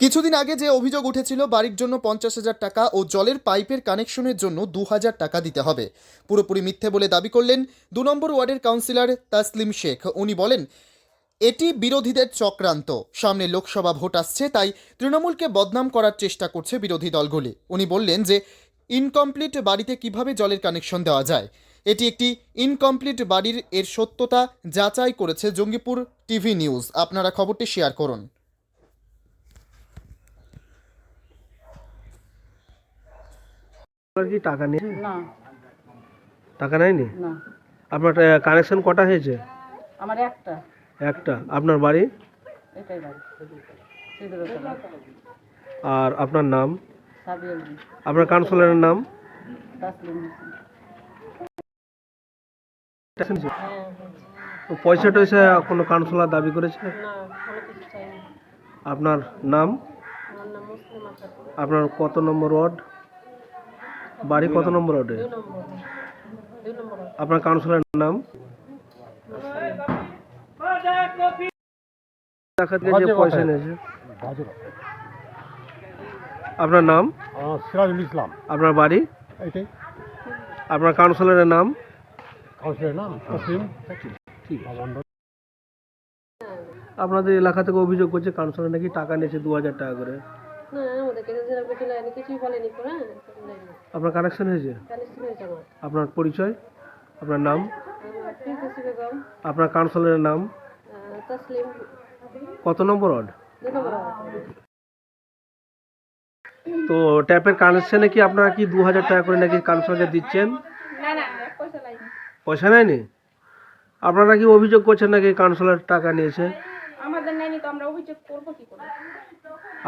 কিছুদিন আগে যে অভিযোগ উঠেছিল, বাড়ির জন্য পঞ্চাশ হাজার টাকা ও জলের পাইপের কানেকশনের জন্য দু হাজার টাকা দিতে হবে। পুরোপুরি মিথ্যে বলে দাবি করলেন দু নম্বর ওয়ার্ডের কাউন্সিলর তাসলিম শেখ। উনি বলেন, এটি বিরোধীদের চক্রান্ত। সামনে লোকসভা ভোট আসছে, তাই তৃণমূলকে বদনাম করার চেষ্টা করছে বিরোধী দলগুলি। উনি বললেন যে, ইনকমপ্লিট বাড়িতে কীভাবে জলের কানেকশন দেওয়া যায়? এটি একটি ইনকমপ্লিট বাড়ির এর সত্যতা যাচাই করেছে জঙ্গিপুর টিভি নিউজ। আপনারা খবরটি শেয়ার করুন। আপনার কি টাকা নিয়ে না। টাকা নেয়নি? না। আপনার কানেকশন কটা হয়েছে? আমার একটা। একটা। আপনার বাড়ি? এটাই বাড়ি। সিঁদুরতলা আর আপনার নাম? সাবিয়া আপনার কাউন্সিলরের নাম? তাসলিম হোসেন। হ্যাঁ তো পয়সা টয়সা কোনো কাউন্সিলর দাবি করেছে? আপনার নাম? আমার নাম মুসলিমা খাতুন। আপনার কত নম্বর ওয়ার্ড? বাড়ি কত নম্বর নম্বর আপনার কাউন্সিলরের নাম? টাকা থেকে যে পয়সা নিয়েছে। আপনার নাম? সিরাজুল ইসলাম। আপনার বাড়ি? আপনার কাউন্সিলরের নাম? কাউন্সিলের নাম আপনাদের এলাকা থেকে অভিযোগ করছে কাউন্সিলর নাকি টাকা নিয়েছে দু হাজার টাকা করে। আপনার কানেকশন হয়েছে? আপনার পরিচয়? আপনার নাম? আপনার কাউন্সিলরের নাম? কত নম্বর ওয়ার্ড। তো ট্যাপের কানেকশনে কি আপনারা কি দু হাজার টাকা করে নাকি কাউন্সিলরকে দিচ্ছেন? পয়সা নেয়নি? আপনারা কি অভিযোগ করছেন নাকি কাউন্সিলর টাকা নিয়েছে? আমাদের নেয়নি তো আমরা অভিযোগ করব কি করে?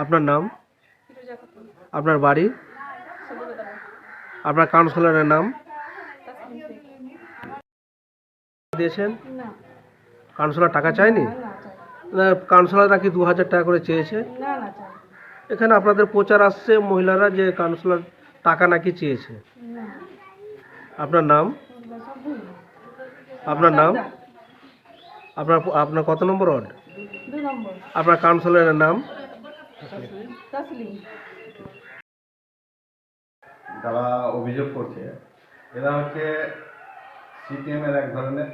আপনার নাম? আপনার বাড়ি? আপনার কাউন্সিলরের নাম? দিয়েছেন? কাউন্সিলর টাকা চায়নি? না কাউন্সিলর নাকি দু হাজার টাকা করে চেয়েছে? এখানে আপনাদের প্রচার আসছে মহিলারা যে কাউন্সিলর টাকা নাকি চেয়েছে। আপনার নাম? আপনার নাম? আপনার আপনার কত নম্বর ওয়ার্ড? আপনার কাউন্সিলরের নাম? যারা অভিযোগ করছে। এরা হচ্ছে সিপিএমের এক ধরনের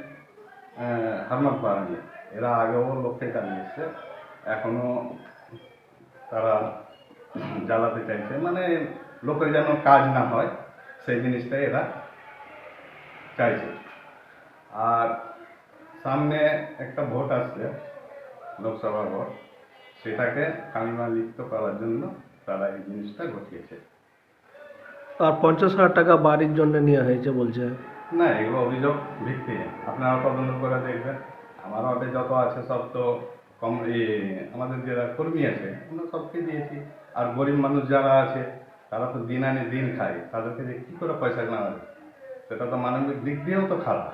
হারমাত বাহিনী এরা আগেও লোককে এসছে এখনও তারা জ্বালাতে চাইছে। মানে লোকের যেন কাজ না হয়, সেই জিনিসটাই এরা চাইছে। আর সামনে একটা ভোট আসছে লোকসভা ভোট। সেটাকে কালিমা লিপ্ত করার জন্য তারা এই জিনিসটা ঘটিয়েছে। আর পঞ্চাশ হাজার টাকা বাড়ির জন্য নেওয়া হয়েছে বলছে। না এগুলো অভিযোগ ভিত্তি আপনারা তদন্ত করে দেখবেন। আমার ওয়ার্ডে যত আছে সব তো কম আমাদের যারা কর্মী আছে আমরা সবকে দিয়েছি। আর গরিব মানুষ যারা আছে তারা তো দিন আনে দিন খায়। তাদেরকে যে কী করে পয়সা নেওয়া যায় সেটা তো মানবিক দিক দিয়েও তো খারাপ।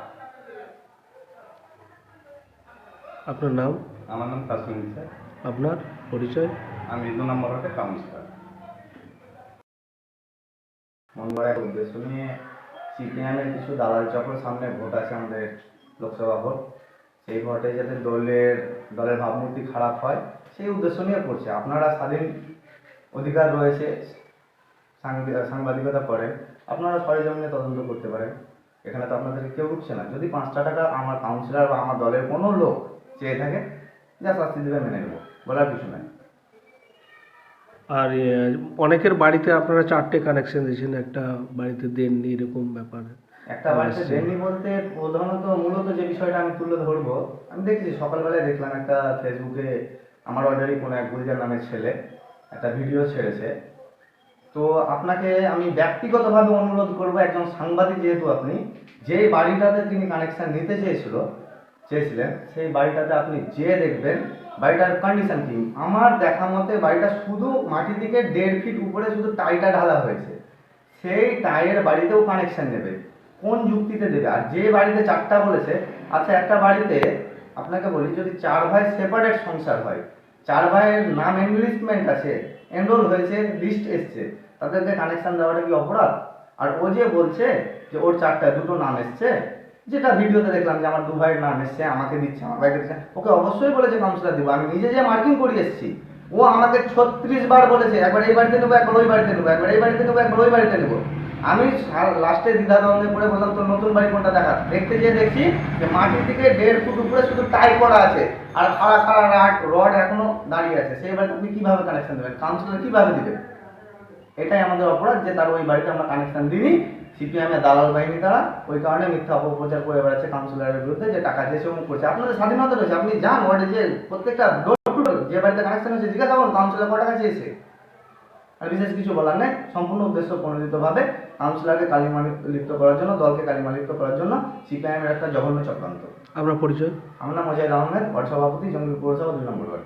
আপনার নাম? আমার নাম তাসমিন স্যার। আপনার পরিচয়? আমি নম্বর ওয়ার্ডে কাউন্সিলর। এক উদ্দেশ্য নিয়ে সিপিএমের কিছু দালাল চক্র সামনে ভোট আছে আমাদের লোকসভা ভোট। সেই ভোটে যাতে দলের দলের ভাবমূর্তি খারাপ হয়, সেই উদ্দেশ্য নিয়ে করছে। আপনারা স্বাধীন অধিকার রয়েছে সাংবাদিক- সাংবাদিকতা করেন। আপনারা সরেজমিনে তদন্ত করতে পারেন। এখানে তো আপনাদেরকে কেউ উঠছে না। যদি পাঁচটা টাকা আমার কাউন্সিলর বা আমার দলের কোনো লোক চেয়ে থাকে যা শাস্তি দেবে মেনে নেব বলার কিছু নাই। আর অনেকের বাড়িতে আপনারা চারটে কানেকশন দিয়েছেন একটা বাড়িতে দেননি এরকম ব্যাপার। একটা বাড়িতে দেননি বলতে প্রধানত মূলত যে বিষয়টা আমি তুলে ধরবো আমি দেখছি সকালবেলায় দেখলাম একটা ফেসবুকে আমার অর্ডারই কোনো এক গুলজার নামের ছেলে একটা ভিডিও ছেড়েছে। তো আপনাকে আমি ব্যক্তিগতভাবে অনুরোধ করব একজন সাংবাদিক যেহেতু আপনি যেই বাড়িটাতে তিনি কানেকশন নিতে চেয়েছিল চেয়েছিলেন, সেই বাড়িটাতে আপনি যেয়ে দেখবেন বাড়িটার কন্ডিশন কি। আমার দেখা মতে বাড়িটা শুধু মাটি থেকে দেড় ফিট উপরে শুধু টাইটা ঢালা হয়েছে। সেই টাইয়ের বাড়িতেও কানেকশন নেবে। কোন যুক্তিতে দেবে? আর যে বাড়িতে চারটা বলেছে আচ্ছা একটা বাড়িতে আপনাকে বলি, যদি চার ভাই সেপারেট সংসার হয়, চার ভাইয়ের নাম এনলিস্টমেন্ট আছে এনরোল হয়েছে লিস্ট এসছে, তাদেরকে কানেকশন দেওয়াটা কি অপরাধ? আর ও যে বলছে যে ওর চারটা দুটো নাম এসছে যেটা ভিডিওতে দেখলাম যে আমার দু ভাইয়ের নাম এসছে, আমাকে দিচ্ছে আমার ভাইকে দিচ্ছে ওকে অবশ্যই বলেছে কাউন্সিলর দিব। আমি নিজে যে মার্কিং করে এসেছি, ও আমাকে ছত্রিশ বার বলেছে, একবার এই বাড়িতে নেব, একবার ওই বাড়িতে নেব, একবার এই বাড়িতে নেব, একবার ওই বাড়িতে নেব। আমি লাস্টে দ্বিধা দ্বন্দ্বে পড়ে বললাম, তোর নতুন বাড়ি কোনটা দেখা? দেখতে গিয়ে দেখছি যে মাটির দিকে দেড় ফুট উপরে শুধু টাই করা আছে, আর খাড়া খাড়া রাড রড এখনও দাঁড়িয়ে আছে। সেই বাড়িতে আপনি কীভাবে কানেকশন দেবেন? কাউন্সিলর কীভাবে দিবেন? এটাই আমাদের অপরাধ যে তার ওই বাড়িতে আমরা কানেকশন দিইনি। সিপিএম এর দালাল বাহিনী তারা ওই কারণে মিথ্যা অপপ্রচার করে বেড়াচ্ছে কাউন্সিলরের বিরুদ্ধে যে টাকা চেয়েছে এবং করছে। আপনাদের স্বাধীনতা রয়েছে আপনি যান ওয়ার্ডে যে প্রত্যেকটা ডোর টু ডোর যে বাড়িতে কানেকশন হয়েছে জিজ্ঞাসা করুন কাউন্সিলর কত টাকা চেয়েছে আর বিশেষ কিছু বলার নেই সম্পূর্ণ উদ্দেশ্য প্রণোদিতভাবে কাউন্সিলরকে কালিমা লিপ্ত করার জন্য দলকে কালিমা লিপ্ত করার জন্য সিপিআইএম এর একটা জঘন্য চক্রান্ত। আপনার পরিচয়? আমার নাম অজয় আহমেদ ওয়ার্ড সভাপতি জঙ্গিপুর পৌরসভা দুই নম্বর ওয়ার্ড।